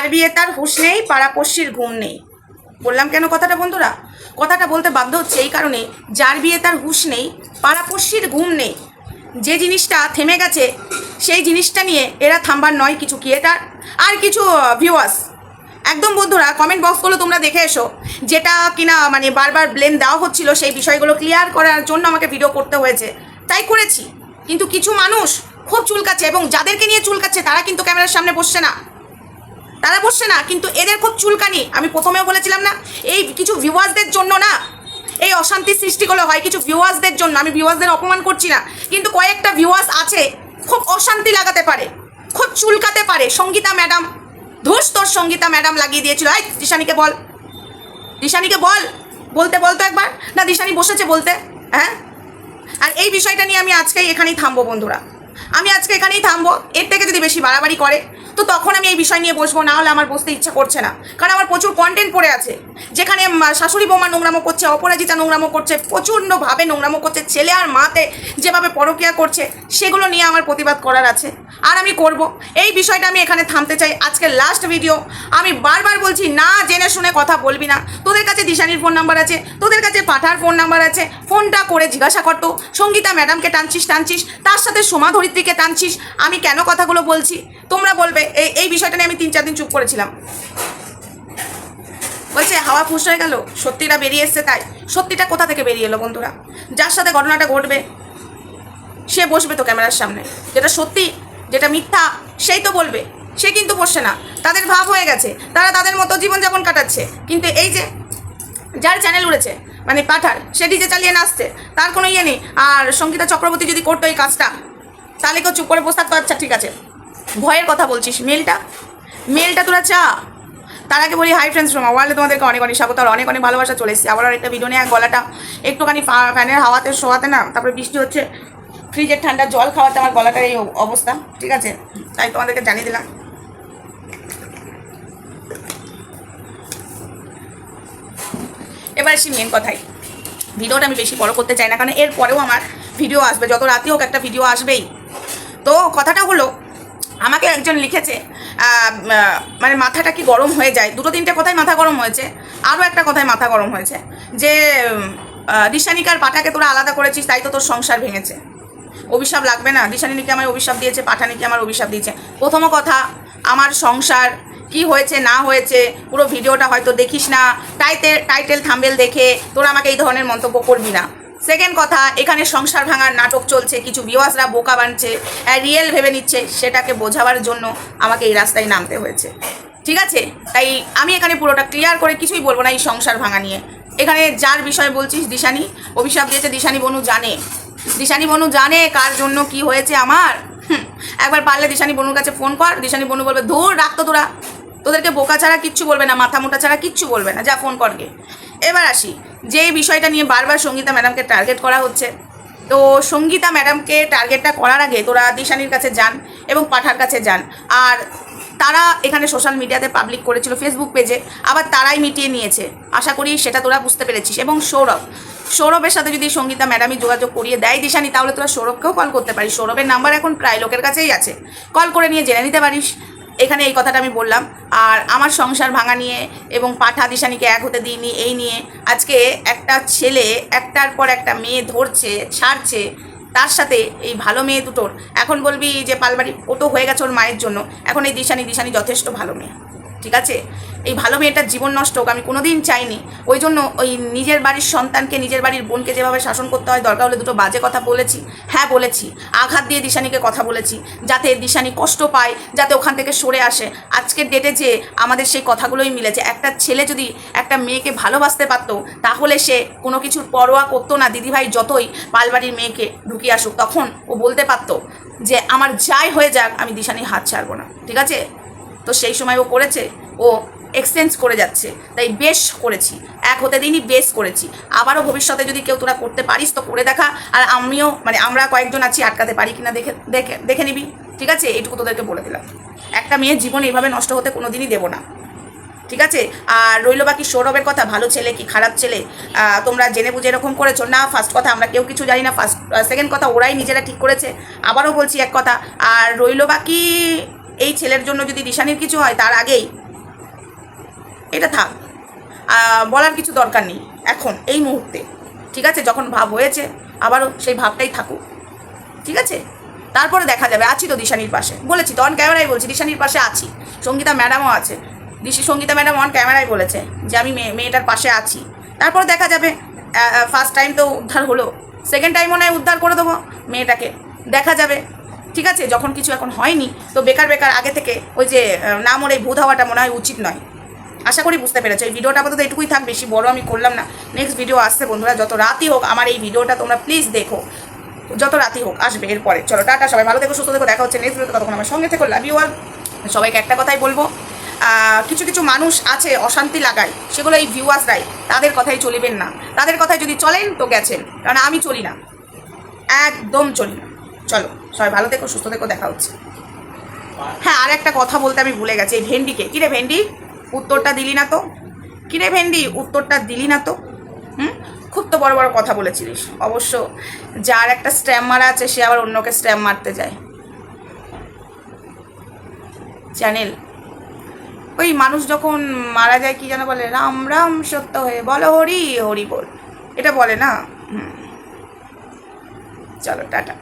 যার বিয়ে তার হুঁশ নেই, পাড়াপড়শির ঘুম নেই। বললাম কেন কথাটা বন্ধুরা? কথাটা বলতে বাধ্য হচ্ছে এই কারণে, যার বিয়ে তার হুঁশ নেই, পাড়াপড়শির ঘুম নেই। যে জিনিসটা থেমে গেছে, সেই জিনিসটা নিয়ে এরা থামবার নয় কিছু ক্রিয়েটার আর কিছু ভিউয়ার্স একদম বন্ধুরা কমেন্ট বক্সগুলো তোমরা দেখে এসো। যেটা কিনা মানে বারবার ব্লেম দেওয়া হচ্ছিল, সেই বিষয়গুলো ক্লিয়ার করার জন্য আমাকে ভিডিও করতে হয়েছে। তাই করেছি। কিন্তু কিছু মানুষ খুব চুলকাচ্ছে এবং যাদেরকে নিয়ে চুলকাচ্ছে, তারা কিন্তু ক্যামেরার সামনে বসছে না। তারা বসছে না, কিন্তু এদের খুব চুলকানি। আমি প্রথমেও বলেছিলাম না, এই কিছু ভিউয়ার্সদের জন্য না, এই অশান্তির সৃষ্টিগুলো হয়, কিছু ভিউয়ার্সদের জন্য। আমি ভিউয়ার্সদের অপমান করছি না, কিন্তু কয়েকটা ভিউয়ার্স আছে, খুব অশান্তি লাগাতে পারে, খুব চুলকাতে পারে। সঙ্গীতা ম্যাডাম, ধুস তোর সঙ্গীতা ম্যাডাম লাগিয়ে দিয়েছিল। এই, দিশানিকে বল। দিশানিকে বল, বলতে বলতো একবার। না, দিশানি বসেছে বলতে হ্যাঁ? আর এই বিষয়টা নিয়ে আমি আজকেই এখানেই থামবো, বন্ধুরা। আমি আজকে এখানেই থামবো। এর থেকে যদি বেশি বাড়াবাড়ি করে তো তখন আমি এই বিষয় নিয়ে বসবো, না হলে আমার বসতে ইচ্ছা করছে না। কারণ আমার প্রচুর কন্টেন্ট পড়ে আছে। যেখানে শাশুড়ি বৌমা নোংরামো করছে, অপরাজিতা নোংরামো করছে, প্রচণ্ডভাবে নোংরামো করছে, ছেলে আর মাতে যেভাবে পরকিয়া করছে, সেগুলো নিয়ে আমার প্রতিবাদ করার আছে। আর আমি করব। এই বিষয়টা আমি এখানে থামতে চাই। আজকে লাস্ট ভিডিও আমি বারবার বলছি, না জেনে শুনে কথা বলবি না। তোদের কাছে দিশানির ফোন নাম্বার আছে, তোদের কাছে পাঠার ফোন নাম্বার আছে। ফোনটা করে জিজ্ঞাসা করতো সঙ্গীতা ম্যাডামকে টানছিস টানছিস, তার সাথে সোমা ধরিত্রীকে টানছিস। আমি কেন কথাগুলো বলছি? তোমরা বলবে এই এই বিষয়টা নিয়ে আমি তিন, চার দিন চুপ করেছিলাম। বলছে, হাওয়া ফুস হয়ে গেল, সত্যিটা বেরিয়ে এসছে তাই। সত্যিটা কোথা থেকে বেরিয়ে এলো বন্ধুরা? যার সাথে ঘটনাটা ঘটবে, সে বসবে তো ক্যামেরার সামনে। যেটা সত্যি, যেটা মিথ্যা, সেই তো বলবে। সে কিন্তু বসছে না। তাদের ভাব হয়ে গেছে। তারা তাদের মতো জীবনযাপন কাটাচ্ছে। কিন্তু এই যে, যার চ্যানেল উড়েছে মানে পাঠার, সে ডিজে চালিয়ে নাচছে, তার কোনো ইয়ে নেই। আর সঙ্গীতা চক্রবর্তী যদি করতো এই কাজটা, তাহলে কেউ চুপ করে বসে থাকতো? আচ্ছা ঠিক আছে। ভয়ের কথা বলছিস, মেলটা? মেলটা তোরা চা। তার আগে বলি হাই ফ্রেন্ডস রোমা ওয়ার্ল্ডে তোমাদেরকে অনেক অনেক স্বাগত, আর অনেক অনেক ভালোবাসা চলে এসেছে। আবার একটা ভিডিও নিয়ে গলাটা একটুখানি ফ্যানের হাওয়াতে, শোয়াতে না, তারপরে বৃষ্টি হচ্ছে ফ্রিজের ঠান্ডা জল খাওয়াতে আমার গলাটার এই অবস্থা, ঠিক আছে? তাই তোমাদেরকে জানিয়ে দিলাম। এবার আসি মেন কথাই ভিডিওটা আমি বেশি বড় করতে চাই না, কারণ এরপরেও আমার ভিডিও আসবে, যত রাতে হোক একটা ভিডিও আসবেই। তো কথাটা হলো আমাকে একজন লিখেছে মানে মাথাটা কি গরম হয়ে যায়? দুটো তিনটে কথায় মাথা গরম হয়েছে, আরও একটা কথায় মাথা গরম হয়েছে, যে দিশানিকার পাঠাকে তোরা আলাদা করেছিস, তাই তো তোর সংসার ভেঙেছে। অভিশাপ লাগবে না দিশানিকে আমার অভিশাপ দিয়েছে, পাঠানিকে আমার অভিশাপ দিয়েছে। প্রথম কথা, আমার সংসার কি হয়েছে, না হয়েছে, পুরো ভিডিওটা হয়তো দেখিস না। টাইটেল টাইটেল থাম্বেল দেখে তোরা আমাকে এই ধরনের মন্তব্য করবি না। সেকেন্ড কথা, এখানে সংসার ভাঙার নাটক চলছে, কিছু বিওয়াসরা বোকা বানছে রিয়েল ভেবে নিচ্ছে, সেটাকে বোঝাবার জন্য আমাকে এই রাস্তায় নামতে হয়েছে। ঠিক আছে? তাই আমি এখানে পুরোটা ক্লিয়ার করে কিছুই বলব না এই সংসার ভাঙা নিয়ে। এখানে যার বিষয়ে বলছিস, দিশানি? অভিশাপ দিয়েছে দিশানি বনু জানে। দিশানি বনু জানে কার জন্য কি হয়েছে আমার? একবার পারলে দিশানি বনুর কাছে ফোন কর, দিশানি বনু বলবে, ধুর রাখতো তোরা। তোদেরকে বোকা ছাড়া কিচ্ছু বলবে না, মাথা মোটা ছাড়া কিচ্ছু বলবে না, যা ফোন করকে এবার আসি। যে বিষয়টা নিয়ে বারবার সঙ্গীতা ম্যাডামকে টার্গেট করা হচ্ছে, তো সঙ্গীতা ম্যাডামকে টার্গেটটা করার আগে তোরা দিশানির কাছে যান এবং পাঠার কাছে যান। আর তারা এখানে সোশ্যাল মিডিয়াতে পাবলিক করেছিল ফেসবুক পেজে আবার তারাই মিটিয়ে নিয়েছে। আশা করি সেটা তোরা বুঝতে পেরেছিস। এবং সৌরভ, সৌরভের সাথে যদি সঙ্গীতা ম্যাডামই যোগাযোগ করিয়ে দেয় দিশানি, তাহলে তোরা সৌরভকেও কল করতে পারিস। সৌরভের নাম্বার এখন প্রায় লোকের কাছেই আছে। কল করে নিয়ে জেনে নিতে পারিস। এখানে এই কথাটা আমি বললাম। আর আমার সংসার ভাঙা নিয়ে এবং পাঠা দিশানিকে এক হতে দিইনি, এই নিয়ে আজকে একটা ছেলে একটার পর একটা মেয়ে ধরছে, ছাড়ছে, তার সাথে এই ভালো মেয়ে দুটোর। এখন বলবি যে, পালবাড়ি ও তো হয়ে গেছে ওর মায়ের জন্য। এখন এই দিশানি দিশানি যথেষ্ট ভালো মেয়ে। ঠিক আছে? এই ভালো মেয়েটার জীবন নষ্ট হোক, আমি কোনোদিন চাইনি। ওই জন্য ওই নিজের বাড়ির সন্তানকে, নিজের বাড়ির বোনকে যেভাবে শাসন করতে হয়, দরকার হলে দুটো বাজে কথা বলেছি। হ্যাঁ বলেছি। আঘাত দিয়ে দিশানিকে কথা বলেছি, যাতে দিশানি কষ্ট পায়, যাতে ওখান থেকে সরে আসে। আজকের ডেটে যে আমাদের সেই কথাগুলোই মিলেছে। একটা ছেলে যদি একটা মেয়েকে ভালোবাসতে পারতো, তাহলে সে কোনো কিছুর পরোয়া করতো না। দিদিভাই যতই পালবাড়ির মেয়েকে ঢুকিয়ে আসুক, তখন ও বলতে পারতো যে, আমার যাই হয়ে যাক, আমি দিশানির হাত ছাড়বো না। ঠিক আছে? তো সেই সময় ও করেছে, ও এক্সচেঞ্জ করে যাচ্ছে। তাই বেশ করেছি, এক হতে দিনই বেশ করেছি। আবারও ভবিষ্যতে যদি কেউ তোরা করতে পারিস তো করে দেখা, আর আমিও মানে আমরা কয়েকজন আছি, আটকাতে পারি কিনা দেখে দেখে দেখে নিবি, ঠিক আছে? এইটুকু তোদেরকে বলে দিলাম। একটা মেয়ের জীবন এইভাবে নষ্ট হতে কোনো দিনই দেবো না, ঠিক আছে? আর রইল বাকি সৌরভের কথা, ভালো ছেলে কি খারাপ ছেলে? তোমরা জেনে বুঝে এরকম করেছ? না ফার্স্ট কথা আমরা কেউ কিছু জানি না ফার্স্ট সেকেন্ড কথা ওরাই নিজেরা ঠিক করেছে। আবারও বলছি এক কথা, আর রইল বাকি এই ছেলের জন্য যদি দিশানির কিছু হয়, তার আগেই। এটা থাক। বলার কিছু দরকার নেই। এখন, এই মুহূর্তে। ঠিক আছে? যখন ভাব হয়েছে, আবারও সেই ভাবটাই থাকুক। ঠিক আছে? তারপরে দেখা যাবে। আছি তো দিশানির পাশে। বলেছি, তো অন ক্যামেরাই বলছি, দিশানির পাশে আছি। সঙ্গীতা ম্যাডামও আছে। দিশি সঙ্গীতা ম্যাডাম অন ক্যামেরাই বলেছে যে, আমি মেয়ে মেয়েটার পাশে আছি। তারপরে দেখা যাবে ফার্স্ট টাইম তো উদ্ধার হলো। সেকেন্ড টাইমও নয় উদ্ধার করে দেবো মেয়েটাকে। দেখা যাবে ঠিক আছে, যখন কিছু এখন হয়নি, তো বেকার বেকার আগে থেকে ওই যে না মরে ভূত হওয়াটা মনে হয় উচিত নয়। আশা করি বুঝতে পেরেছ, এই ভিডিওটা আপাতত এটুকুই থাক, বেশি বড় আমি করলাম না। নেক্সট ভিডিও আসছে বন্ধুরা, যত রাতই হোক আমার এই ভিডিওটা তোমরা প্লিজ দেখো। যত রাতই হোক আসবে এরপরে। চলো, টাটা, সবাই ভালো থেকো, সুস্থ থেকো, দেখা হচ্ছে নেক্সট ভিডিওতে তখন আমার সঙ্গে থেকো লাভ ইউ অল সবাইকে একটা কথাই বলব কিছু কিছু মানুষ আছে অশান্তি লাগায়, সেগুলো এই ভিউয়ার্সরাই তাদের কথাই চলিবেন না। তাদের কথায় যদি চলেন, তো গেছেন। কারণ আমি চলি না। একদম চলি না। চলো। সবাই ভালো থেকো, সুস্থ থেকো, দেখা হচ্ছে। হ্যাঁ আর একটা কথা বলতে আমি ভুলে গেছি, এই ভেন্ডিকে। কিরে ভেন্ডি, উত্তরটা দিলি না তো? কিরে ভেন্ডি, উত্তরটা দিলি না তো? হুম? খুব তো বড় বড় কথা বলেছিলিস। অবশ্য যার একটা স্ট্যাম্প মারা আছে, সে আবার অন্যকে স্ট্যাম্প মারতে যায়। চ্যানেল, ওই মানুষ যখন মারা যায়, কি যেন বলে, রাম রাম সত্য হয়ে বলো, হরি হরি বল। এটা বলে না? হুম। চলো, টাটা।